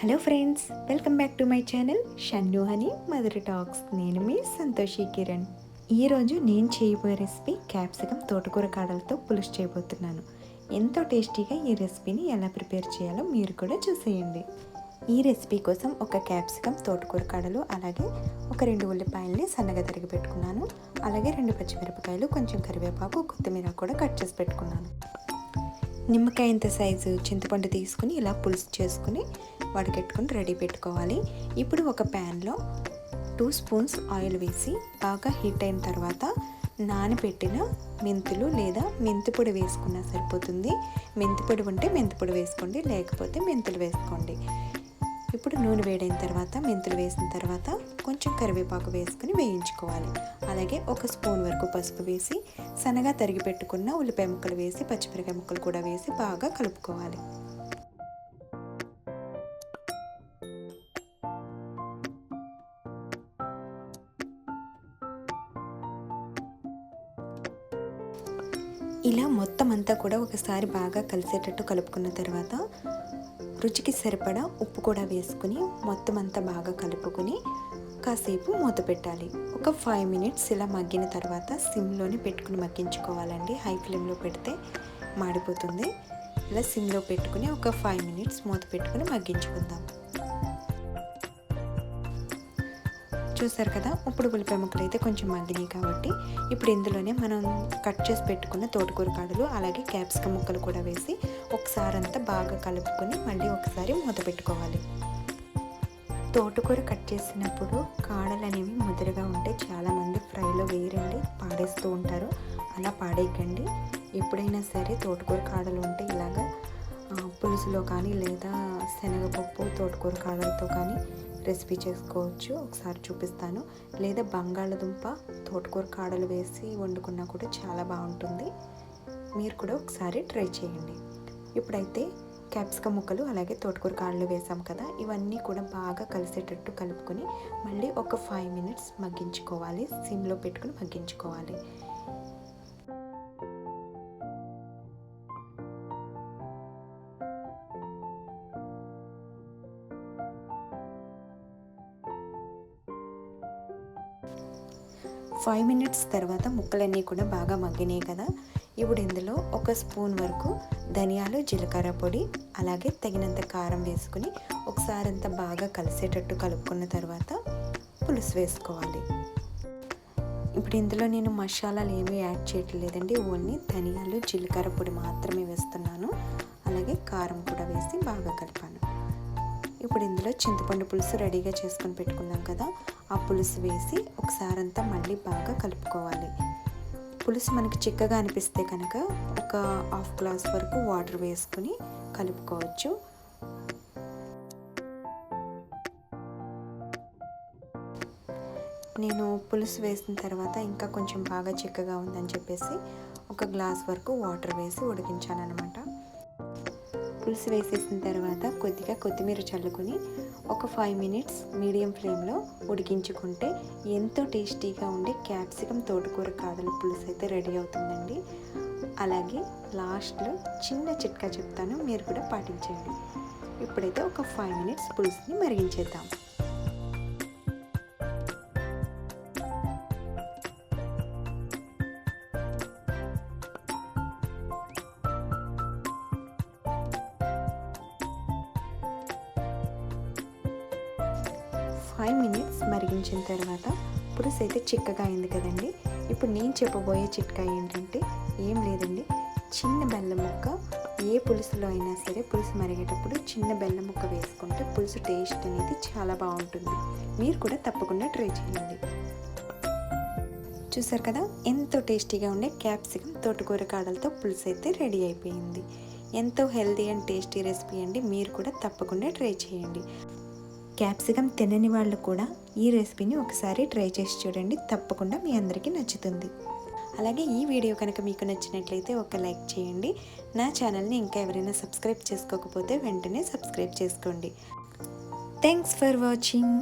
Hello friends welcome back to my channel Shannu honey mother talks నేను మీ సంతోషి కిరణ్. ఈరోజు నేను చేయబోయే రెసిపీ క్యాప్సికమ్ తోటకూర కాడలతో పులుసు చేయబోతున్నాను. ఎంతో టేస్టీగా ఈ రెసిపీని ఎలా ప్రిపేర్ చేయాలో మీరు కూడా చూసేయండి. ఈ రెసిపీ కోసం ఒక క్యాప్సికమ్ తోటకూర కాడలు అలాగే ఒక రెండు ఉల్లిపాయల్ని సన్నగా తరిగి పెట్టుకున్నాను. అలాగే రెండు పచ్చిమిరపకాయలు కొంచెం కరివేపాకు కొత్తిమీర కూడా కట్ చేసి పెట్టుకున్నాను. నిమ్మకాయ ఇంత సైజు చింతపండు తీసుకుని ఇలా పులుసు చేసుకుని వడకెట్టుకుని రెడీ పెట్టుకోవాలి. ఇప్పుడు ఒక ప్యాన్లో టూ స్పూన్స్ ఆయిల్ వేసి బాగా హీట్ అయిన తర్వాత నానబెట్టిన మెంతులు లేదా మెంతిపొడి వేసుకున్నా సరిపోతుంది. మెంతిపొడి ఉంటే మెంతిపొడి వేసుకోండి లేకపోతే మెంతులు వేసుకోండి. ఇప్పుడు నూనె వేడైన తర్వాత మెంతులు వేసిన తర్వాత కొంచెం కరివేపాకు వేసుకుని వేయించుకోవాలి. అలాగే ఒక స్పూన్ వరకు పసుపు వేసి సన్నగా తరిగి పెట్టుకున్న ఉల్లిపాయ ముక్కలు వేసి పచ్చిమిరకాయ ముక్కలు కూడా వేసి బాగా కలుపుకోవాలి. ఇలా మొత్తం అంతా కూడా ఒకసారి బాగా కలిసేటట్టు కలుపుకున్న తర్వాత రుచికి సరిపడా ఉప్పు కూడా వేసుకుని మొత్తం అంతా బాగా కలుపుకొని కాసేపు మూత పెట్టాలి. ఒక ఫైవ్ మినిట్స్ ఇలా మగ్గిన తర్వాత సిమ్లోనే పెట్టుకుని మగ్గించుకోవాలండి. హై ఫ్లేమ్లో పెడితే మాడిపోతుంది. ఇలా సిమ్లో పెట్టుకుని ఒక ఫైవ్ మినిట్స్ మూత పెట్టుకుని మగ్గించుకుందాం. చూసారు కదా? ఇప్పుడు ఉల్లిపాయ ముక్కలు అయితే కొంచెం మగ్గినాయి కాబట్టి ఇప్పుడు ఇందులోనే మనం కట్ చేసి పెట్టుకున్న తోటకూర కాడలు అలాగే క్యాప్సికమ్ ముక్కలు కూడా వేసి ఒకసారి అంతా బాగా కలుపుకొని మళ్ళీ ఒకసారి మూత పెట్టుకోవాలి. తోటకూర కట్ చేసినప్పుడు కాడలు అనేవి ఉంటే చాలామంది ఫ్రైలో వేయరండి పాడేస్తూ ఉంటారు. అలా పాడేయకండి. ఎప్పుడైనా సరే తోటకూర కాడలు ఉంటే ఇలాగా పులుసులో కానీ లేదా శనగపప్పు తోటకూర కాడలతో కానీ రెసిపీ చేసుకోవచ్చు. ఒకసారి చూపిస్తాను. లేదా బంగాళదుంప తోటకూర కాడలు వేసి వండుకున్నా కూడా చాలా బాగుంటుంది. మీరు కూడా ఒకసారి ట్రై చేయండి. ఇప్పుడైతే క్యాప్సికమ్ ముక్కలు అలాగే తోటకూర కాళ్ళు వేసాం కదా ఇవన్నీ కూడా బాగా కలిసేటట్టు కలుపుకొని మళ్ళీ ఒక ఫైవ్ మినిట్స్ మగ్గించుకోవాలి. సిమ్లో పెట్టుకుని మగ్గించుకోవాలి. ఫైవ్ మినిట్స్ తర్వాత ముక్కలన్నీ కూడా బాగా మగ్గినాయి కదా. ఇప్పుడు ఇందులో ఒక స్పూన్ వరకు ధనియాలు జీలకర్ర పొడి అలాగే తగినంత కారం వేసుకుని ఒకసారి అంతా బాగా కలిసేటట్టు కలుపుకున్న తర్వాత పులుసు వేసుకోవాలి. ఇప్పుడు ఇందులో నేను మసాలాలు ఏమీ యాడ్ చేయట్లేదండి. ఓన్లీ ధనియాలు జీలకర్ర పొడి మాత్రమే వేస్తున్నాను. అలాగే కారం కూడా వేసి బాగా కలిపాను. ఇప్పుడు ఇందులో చింతపండు పులుసు రెడీగా చేసుకొని పెట్టుకున్నాం కదా. ఆ పులుసు వేసి ఒకసారి అంతా మళ్ళీ బాగా కలుపుకోవాలి. పులుసు మనకి చిక్కగా అనిపిస్తే కనుక ఒక హాఫ్ గ్లాస్ వరకు వాటర్ వేసుకొని కలుపుకోవచ్చు. నేను పులుసు వేసిన తర్వాత ఇంకా కొంచెం బాగా చిక్కగా ఉందని చెప్పేసి ఒక గ్లాస్ వరకు వాటర్ వేసి ఉడికించాను అనమాట పులుసు వేసేసిన తర్వాత కొద్దిగా కొత్తిమీర చల్లుకొని ఒక ఫైవ్ మినిట్స్ మీడియం ఫ్లేమ్లో ఉడికించుకుంటే ఎంతో టేస్టీగా ఉండే క్యాప్సికమ్ తోటకూర కాదల పులుసు అయితే రెడీ అవుతుందండి. అలాగే లాస్ట్లో చిన్న చిట్కా చెప్తాను మీరు కూడా పాటించండి. ఇప్పుడైతే ఒక ఫైవ్ మినిట్స్ పులుసుని మరిగించేద్దాం. ఫైవ్ మినిట్స్ మరిగించిన తర్వాత పులుసు అయితే చిక్కగా అయింది కదండి. ఇప్పుడు నేను చెప్పబోయే చిట్కా ఏంటంటే ఏం లేదండి. చిన్న బెల్లం ముక్క ఏ పులుసులో అయినా సరే పులుసు మరిగేటప్పుడు చిన్న బెల్లం ముక్క వేసుకుంటే పులుసు టేస్ట్ అనేది చాలా బాగుంటుంది. మీరు కూడా తప్పకుండా ట్రై చేయండి. చూసారు కదా? ఎంతో టేస్టీగా ఉండే క్యాప్సికమ్ తోటకూర కాడలతో పులుసు అయితే రెడీ అయిపోయింది. ఎంతో హెల్తీ అండ్ టేస్టీ రెసిపీ అండి. మీరు కూడా తప్పకుండా ట్రై చేయండి. క్యాప్సికమ్ తినని వాళ్ళు కూడా ఈ రెసిపీని ఒకసారి ట్రై చేసి చూడండి. తప్పకుండా మీ అందరికీ నచ్చుతుంది. అలాగే ఈ వీడియో కనుక మీకు నచ్చినట్లయితే ఒక లైక్ చేయండి. నా ఛానల్ని ఇంకా ఎవరైనా సబ్స్క్రైబ్ చేసుకోకపోతే వెంటనే సబ్స్క్రైబ్ చేసుకోండి. Thanks for watching